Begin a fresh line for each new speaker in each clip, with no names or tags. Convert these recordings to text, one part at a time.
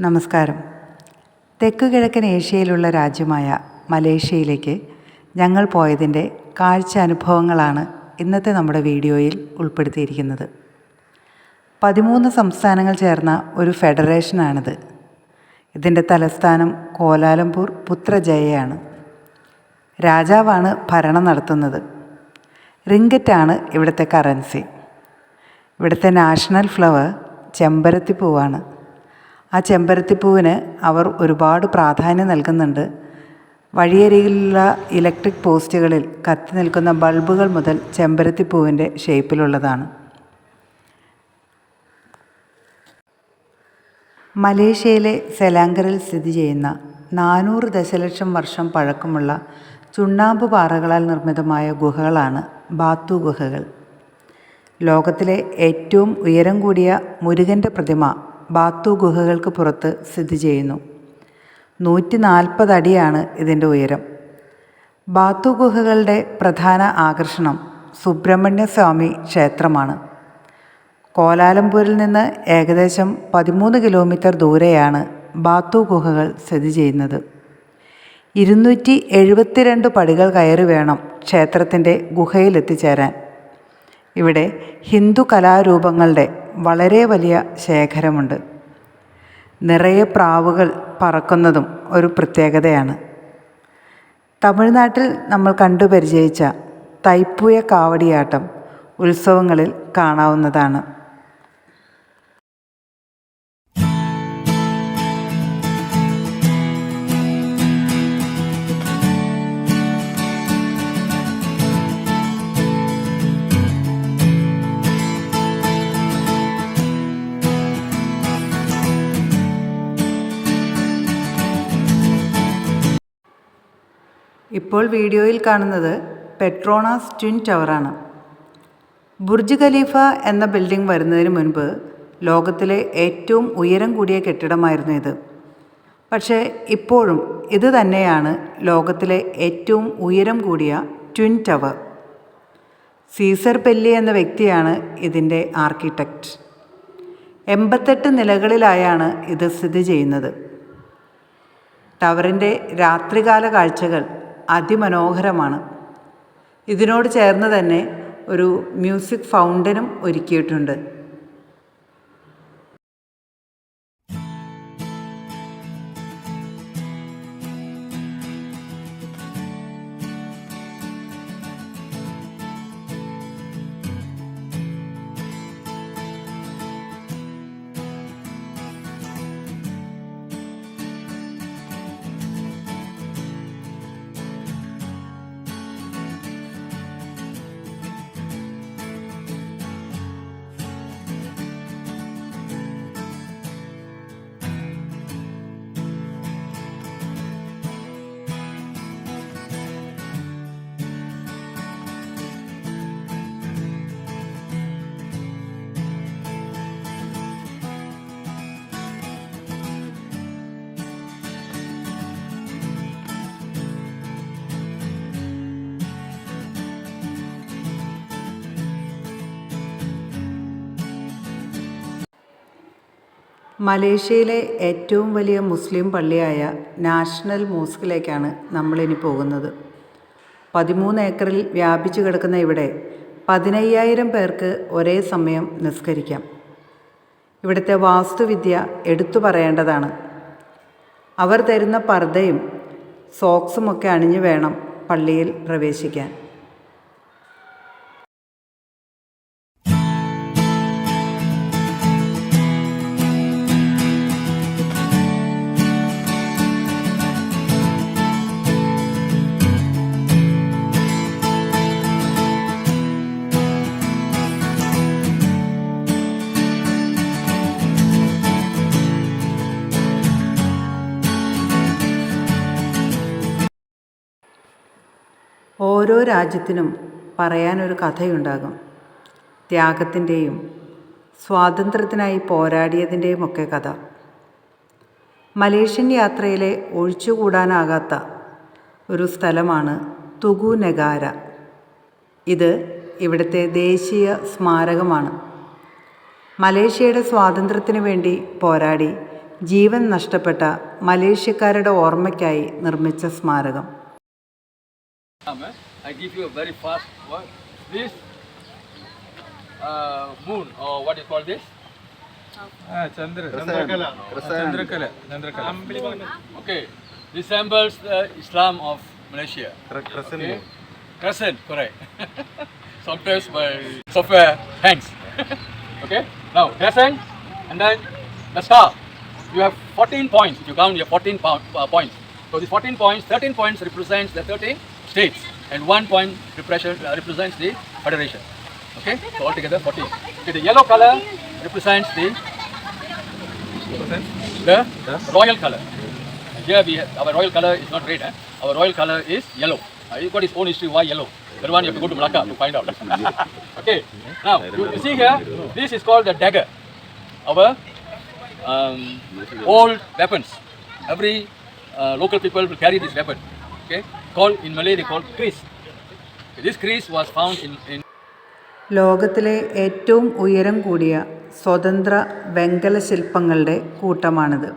നമസ്കാരം. തെക്കു കിഴക്കൻ ഏഷ്യയിലുള്ള രാജ്യമായ മലേഷ്യയിലേക്ക് ഞങ്ങൾ പോയതിന്റെ കാഴ്ച അനുഭവങ്ങളാണ് ഇന്നത്തെ നമ്മുടെ വീഡിയോയിൽ ഉൾപ്പെടുത്തിയിരിക്കുന്നത്. പതിമൂന്ന് സംസ്ഥാനങ്ങൾ ചേർന്ന ഒരു ഫെഡറേഷനാണിത്. ഇതിന്റെ തലസ്ഥാനം കോലാലംപൂർ പുത്രജയയാണ്. രാജാവാണ് ഭരണം നടത്തുന്നത്. റിങ്കറ്റാണ് ഇവിടുത്തെ കറൻസി. ഇവിടുത്തെ നാഷണൽ ഫ്ലവർ ചെമ്പരത്തിപ്പൂവാണ്. ആ ചെമ്പരത്തിപ്പൂവിന് അവർ ഒരുപാട് പ്രാധാന്യം നൽകുന്നുണ്ട്. വഴിയരികിലുള്ള ഇലക്ട്രിക് പോസ്റ്റുകളിൽ കത്തി നിൽക്കുന്ന ബൾബുകൾ മുതൽ ചെമ്പരത്തിപ്പൂവിന്റെ ഷേപ്പിലുള്ളതാണ്. മലേഷ്യയിലെ സെലാങ്കറിൽ സ്ഥിതി ചെയ്യുന്ന നാനൂറ് ദശലക്ഷം വർഷം പഴക്കമുള്ള ചുണ്ണാമ്പ് പാറകളാൽ നിർമ്മിതമായ ഗുഹകളാണ് ബാത്തു ഗുഹകൾ. ലോകത്തിലെ ഏറ്റവും ഉയരം കൂടിയ മുരുകന്റെ പ്രതിമ ബാത്തു ഗുഹകൾക്ക് പുറത്ത് സ്ഥിതി ചെയ്യുന്നു. നൂറ്റി നാൽപ്പത് അടിയാണ് ഇതിന്റെ ഉയരം. ബാത്തു ഗുഹകളുടെ പ്രധാന ആകർഷണം സുബ്രഹ്മണ്യ സ്വാമി ക്ഷേത്രമാണ്. കോലാലംപൂരിൽ നിന്ന് ഏകദേശം പതിമൂന്ന് കിലോമീറ്റർ ദൂരെയാണ് ബാത്തു ഗുഹകൾ സ്ഥിതി ചെയ്യുന്നത്. ഇരുന്നൂറ്റി എഴുപത്തിരണ്ട് പടികൾ കയറി വേണം ക്ഷേത്രത്തിന്റെ ഗുഹയിലെത്തിച്ചേരാൻ. ഇവിടെ ഹിന്ദു കലാരൂപങ്ങളുടെ വളരെ വലിയ ശേഖരമുണ്ട്. നിറയെ പ്രാവുകൾ പറക്കുന്നതും ഒരു പ്രത്യേകതയാണ്. തമിഴ്നാട്ടിൽ നമ്മൾ കണ്ടു പരിചയിച്ച തൈപ്പൂയ കാവടിയാട്ടം ഉത്സവങ്ങളിൽ കാണാവുന്നതാണ്. ഇപ്പോൾ വീഡിയോയിൽ കാണുന്നത് പെട്രോണാസ് ട്വിൻ ടവറാണ്. ബുർജ് ഖലീഫ എന്ന ബിൽഡിംഗ് വരുന്നതിന് മുൻപ് ലോകത്തിലെ ഏറ്റവും ഉയരം കൂടിയ കെട്ടിടമായിരുന്നു ഇത്. പക്ഷേ ഇപ്പോഴും ഇത് തന്നെയാണ് ലോകത്തിലെ ഏറ്റവും ഉയരം കൂടിയ ട്വിൻ ടവർ. സീസർ പെല്ലി എന്ന വ്യക്തിയാണ് ഇതിന്റെ ആർക്കിടെക്റ്റ് എൺപത്തെട്ട് നിലകളിലായാണ് ഇത് സ്ഥിതി ചെയ്യുന്നത്. ടവറിന്റെ രാത്രികാല കാഴ്ചകൾ അതിമനോഹരമാണ്. ഇതിനോട് ചേർന്ന് തന്നെ ഒരു മ്യൂസിക് ഫൗണ്ടനും ഒരുക്കിയിട്ടുണ്ട്. മലേഷ്യയിലെ ഏറ്റവും വലിയ മുസ്ലിം പള്ളിയായ നാഷണൽ മോസ്കിലേക്കാണ് നമ്മളിനി പോകുന്നത്. പതിമൂന്ന് ഏക്കറിൽ വ്യാപിച്ചു കിടക്കുന്ന ഇവിടെ പതിനയ്യായിരം പേർക്ക് ഒരേ സമയം നിസ്കരിക്കാം. ഇവിടുത്തെ വാസ്തുവിദ്യ എടുത്തു പറയേണ്ടതാണ്. അവർ തരുന്ന പർദ്ദയും സോക്സുമൊക്കെ അണിഞ്ഞു വേണം പള്ളിയിൽ പ്രവേശിക്കാൻ. ഓരോ രാജ്യത്തിനും പറയാനൊരു കഥയുണ്ടാകും. ത്യാഗത്തിന്റെയും സ്വാതന്ത്ര്യത്തിനായി പോരാടിയതിന്റെയും ഒക്കെ കഥ. മലേഷ്യൻ യാത്രയിലെ ഒഴിച്ചുകൂടാനാകാത്ത ഒരു സ്ഥലമാണ് തുഗു നഗാര. ഇത് ഇവിടുത്തെ ദേശീയ സ്മാരകമാണ്. മലേഷ്യയുടെ സ്വാതന്ത്ര്യത്തിന് വേണ്ടി പോരാടി ജീവൻ നഷ്ടപ്പെട്ട മലേഷ്യക്കാരുടെ ഓർമ്മയ്ക്കായി നിർമ്മിച്ച സ്മാരകം. Eh?
I give you a very fast one. This uh, moon or what do you call this?
Ah, Chandra. Chandrakala. Chandrakala. Chandrakala.
Okay. Resembles the Islam of Malaysia. Crescent okay. Crescent, correct. Sometimes by software hangs. okay. Now crescent and then the star. You have 14 points. You count your 14 uh, points. So these 14 points, 13 points represents the 13 states, and one point uh, represents the federation. Okay, so altogether 14. Okay, the yellow color represents the the royal color. And here we have, our royal color is not red. Eh? Our royal color is yellow. Uh, got his own history. Why yellow? That one you have to go to Malacca to find out. okay. Now you, you see here, this is called the dagger. Our um, old weapons. Every uh, local people will carry this weapon. Okay. Called in Malay they crease this this found was found in, in
ലോകത്തിലെ ഏറ്റവും ഉയരം കൂടിയ സ്വതന്ത്ര വെങ്കല ശില്പങ്ങളുടെ കൂട്ടമാണിത്.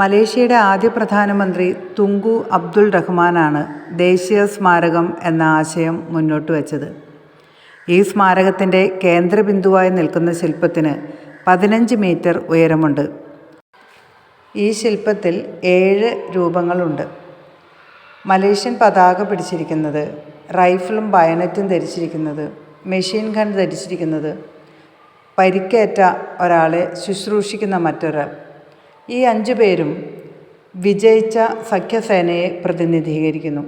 മലേഷ്യയുടെ ആദ്യ പ്രധാനമന്ത്രി തുങ്കു അബ്ദുൾ റഹ്മാനാണ് ദേശീയ സ്മാരകം എന്ന ആശയം മുന്നോട്ട് വച്ചത്. ഈ സ്മാരകത്തിന്റെ കേന്ദ്രബിന്ദുവായി നിൽക്കുന്ന ശില്പത്തിന് പതിനഞ്ച് മീറ്റർ ഉയരമുണ്ട്. ഈ ശില്പത്തിൽ ഏഴ് രൂപങ്ങളുണ്ട്. മലേഷ്യൻ പതാക പിടിച്ചിരിക്കുന്നത് റൈഫിളും ബയനറ്റും ധരിച്ചിരിക്കുന്നത് മെഷീൻ ഗൺ ധരിച്ചിരിക്കുന്നത്. പരിക്കേറ്റ ഒരാളെ ശുശ്രൂഷിക്കുന്ന മറ്റൊരാൾ. ഈ അഞ്ചു പേരും വിജയിച്ച സഖ്യസേനയെ പ്രതിനിധീകരിക്കുന്നു.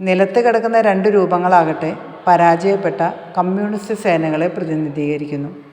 നിലത്ത് കിടക്കുന്ന രണ്ട് രൂപങ്ങളാകട്ടെ പരാജയപ്പെട്ട കമ്മ്യൂണിസ്റ്റ് സേനകളെ പ്രതിനിധീകരിക്കുന്നു.